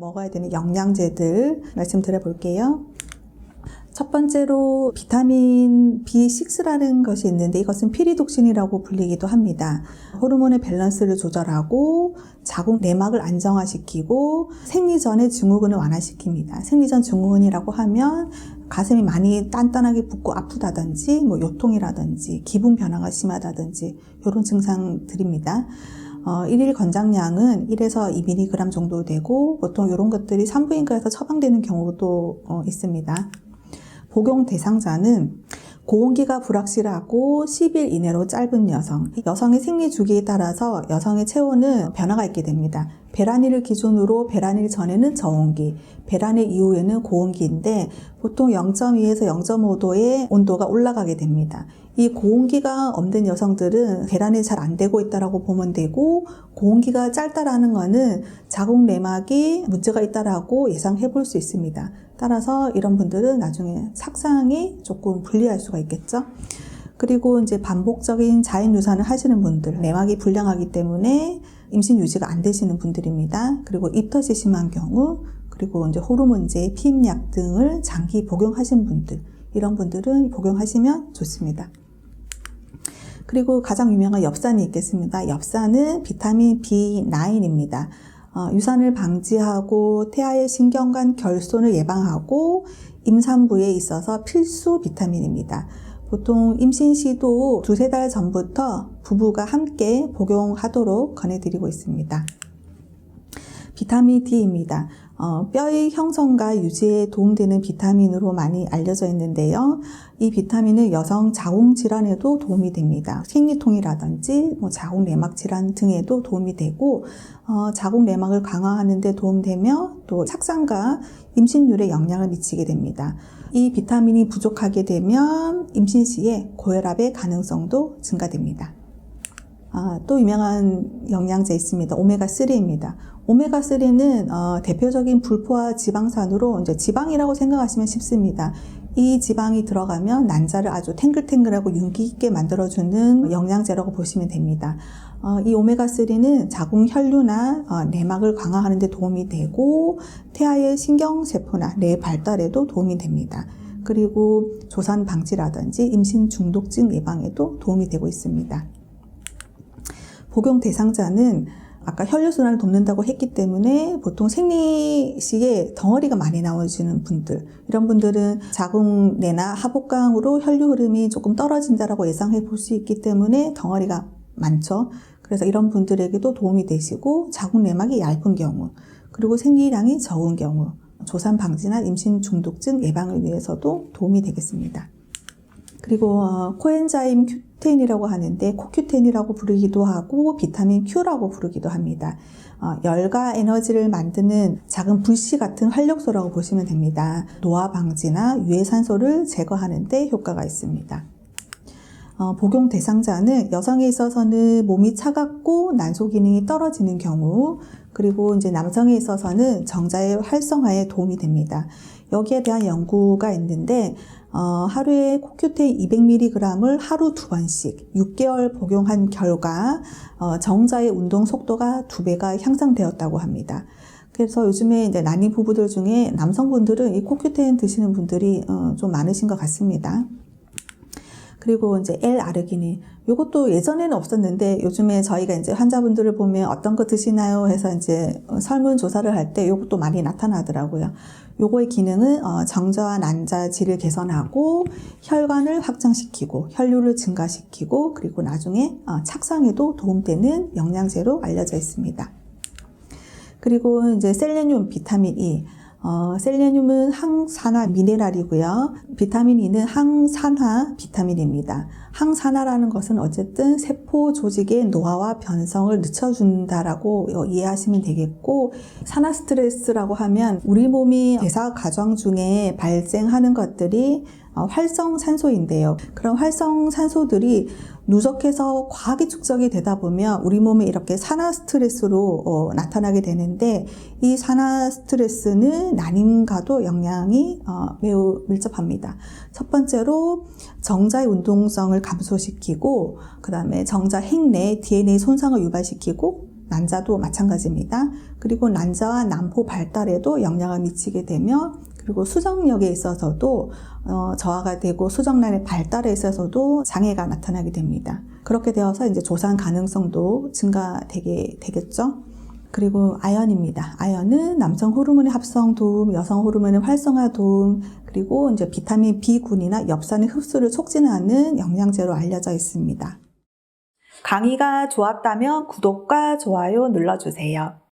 먹어야 되는 영양제들 말씀드려 볼게요. 첫 번째로 비타민 B6라는 것이 있는데 이것은 피리독신이라고 불리기도 합니다. 호르몬의 밸런스를 조절하고 자궁 내막을 안정화시키고 생리 전의 증후군을 완화시킵니다. 생리 전 증후군이라고 하면 가슴이 많이 단단하게 붓고 아프다든지 뭐 요통이라든지 기분 변화가 심하다든지 이런 증상들입니다. 어, 1일 권장량은 1에서 2mg 정도 되고 보통 이런 것들이 산부인과에서 처방되는 경우도 어, 있습니다. 복용 대상자는 고온기가 불확실하고 10일 이내로 짧은 여성, 여성의 생리 주기에 따라서 여성의 체온은 변화가 있게 됩니다. 배란일을 기준으로 배란일 전에는 저온기, 배란일 이후에는 고온기인데 보통 0.2에서 0.5도의 온도가 올라가게 됩니다. 이 고온기가 없는 여성들은 배란이 잘 안 되고 있다라고 보면 되고 고온기가 짧다라는 것은 자궁 내막이 문제가 있다라고 예상해 볼 수 있습니다. 따라서 이런 분들은 나중에 sak상이 조금 불리할 수가 있겠죠. 그리고 이제 반복적인 자연 유산을 하시는 분들, 내막이 불량하기 때문에 임신 유지가 안 되시는 분들입니다. 그리고 입덧이 심한 경우, 그리고 이제 호르몬제, 피임약 등을 장기 복용하신 분들, 이런 분들은 복용하시면 좋습니다. 그리고 가장 유명한 엽산이 있겠습니다. 엽산은 비타민 B9입니다. 어, 유산을 방지하고 태아의 신경관 결손을 예방하고 임산부에 있어서 필수 비타민입니다. 보통 임신 시도 두세 달 전부터 부부가 함께 복용하도록 권해드리고 있습니다. 비타민 D입니다. 어, 뼈의 형성과 유지에 도움되는 비타민으로 많이 알려져 있는데요. 이 비타민은 여성 자궁 질환에도 도움이 됩니다. 생리통이라든지 뭐 자궁 내막 질환 등에도 도움이 되고 어, 자궁 내막을 강화하는 데 도움되며 또 착상과 임신율에 영향을 미치게 됩니다. 이 비타민이 부족하게 되면 임신 시에 고혈압의 가능성도 증가됩니다. 아, 또 유명한 영양제 있습니다. 오메가3입니다. 오메가3는 어, 대표적인 불포화 지방산으로 이제 지방이라고 생각하시면 쉽습니다. 이 지방이 들어가면 난자를 아주 탱글탱글하고 윤기 있게 만들어주는 영양제라고 보시면 됩니다. 어, 이 오메가3는 자궁 혈류나 어, 내막을 강화하는 데 도움이 되고 태아의 신경세포나 뇌 발달에도 도움이 됩니다. 그리고 조산 방지라든지 임신 중독증 예방에도 도움이 되고 있습니다. 복용 대상자는 아까 혈류순환을 돕는다고 했기 때문에 보통 생리 시에 덩어리가 많이 나오시는 분들 이런 분들은 자궁내나 하복강으로 혈류 흐름이 조금 떨어진다라고 예상해 볼 수 있기 때문에 덩어리가 많죠. 그래서 이런 분들에게도 도움이 되시고 자궁 내막이 얇은 경우 그리고 생리량이 적은 경우 조산 방지나 임신 중독증 예방을 위해서도 도움이 되겠습니다. 그리고 어, 코엔자임 큐텐이라고 하는데 코큐텐이라고 부르기도 하고 비타민 Q라고 부르기도 합니다. 어, 열과 에너지를 만드는 작은 불씨 같은 활력소라고 보시면 됩니다. 노화 방지나 유해산소를 제거하는 데 효과가 있습니다. 어, 복용 대상자는 여성에 있어서는 몸이 차갑고 난소 기능이 떨어지는 경우, 그리고 이제 남성에 있어서는 정자의 활성화에 도움이 됩니다. 여기에 대한 연구가 있는데 어, 하루에 코큐테인 200mg을 하루 두 번씩 6개월 복용한 결과 어, 정자의 운동 속도가 두 배가 향상되었다고 합니다. 그래서 요즘에 이제 난임 부부들 중에 남성분들은 이 코큐테인 드시는 분들이 어, 좀 많으신 것 같습니다. 그리고 이제 L-아르기닌. 이것도 예전에는 없었는데 요즘에 저희가 이제 환자분들을 보면 어떤 거 드시나요? 해서 이제 설문 조사를 할 때 이것도 많이 나타나더라고요. 요거의 기능은 어, 정자와 난자 질을 개선하고 혈관을 확장시키고 혈류를 증가시키고 그리고 나중에 어, 착상에도 도움되는 영양제로 알려져 있습니다. 그리고 이제 셀레늄, 비타민 E. 어, 셀레늄은 항산화 미네랄이고요. 비타민 E는 항산화 비타민입니다. 항산화라는 것은 어쨌든 세포 조직의 노화와 변성을 늦춰준다라고 이해하시면 되겠고, 산화 스트레스라고 하면 우리 몸이 대사 과정 중에 발생하는 것들이 어, 활성산소인데요. 그런 활성산소들이 누적해서 과하게 축적이 되다 보면 우리 몸에 이렇게 산화 스트레스로 어, 나타나게 되는데 이 산화 스트레스는 난임과도 영향이 어, 매우 밀접합니다. 첫 번째로 정자의 운동성을 감소시키고 그 다음에 정자 핵내 DNA 손상을 유발시키고 난자도 마찬가지입니다. 그리고 난자와 난포 발달에도 영향을 미치게 되며 그리고 수정력에 있어서도 어, 저하가 되고 수정란의 발달에 있어서도 장애가 나타나게 됩니다. 그렇게 되어서 이제 조산 가능성도 증가되게 되겠죠. 그리고 아연입니다. 아연은 남성 호르몬의 합성 도움, 여성 호르몬의 활성화 도움, 그리고 이제 비타민 B군이나 엽산의 흡수를 촉진하는 영양제로 알려져 있습니다. 강의가 좋았다면 구독과 좋아요 눌러주세요.